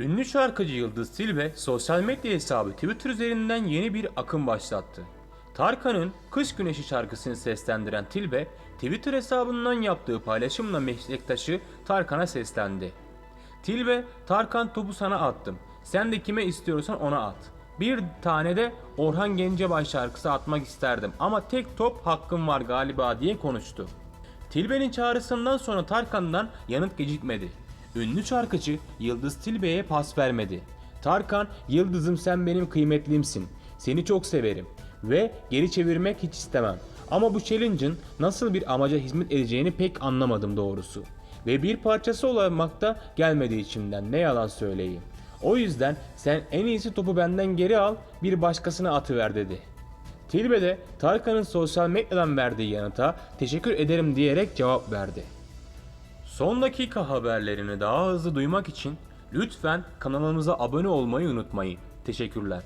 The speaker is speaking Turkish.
Ünlü şarkıcı Yıldız Tilbe sosyal medya hesabı Twitter üzerinden yeni bir akım başlattı. Tarkan'ın Kış Güneşi şarkısını seslendiren Tilbe, Twitter hesabından yaptığı paylaşımla meslektaşı Tarkan'a seslendi. Tilbe, Tarkan topu sana attım. Sen de kime istiyorsan ona at. Bir tane de Orhan Gencebay şarkısı atmak isterdim ama tek top hakkım var galiba diye konuştu. Tilbe'nin çağrısından sonra Tarkan'dan yanıt gecikmedi. Ünlü şarkıcı Yıldız Tilbe'ye pas vermedi. Tarkan, Yıldız'ım sen benim kıymetlimsin. Seni çok severim ve geri çevirmek hiç istemem. Ama bu challenge'ın nasıl bir amaca hizmet edeceğini pek anlamadım doğrusu. Ve bir parçası olmak da gelmedi içimden ne yalan söyleyeyim. O yüzden sen en iyisi topu benden geri al bir başkasına atıver dedi. Tilbe de Tarkan'ın sosyal medyadan verdiği yanıta teşekkür ederim diyerek cevap verdi. Son dakika haberlerini daha hızlı duymak için lütfen kanalımıza abone olmayı unutmayın. Teşekkürler.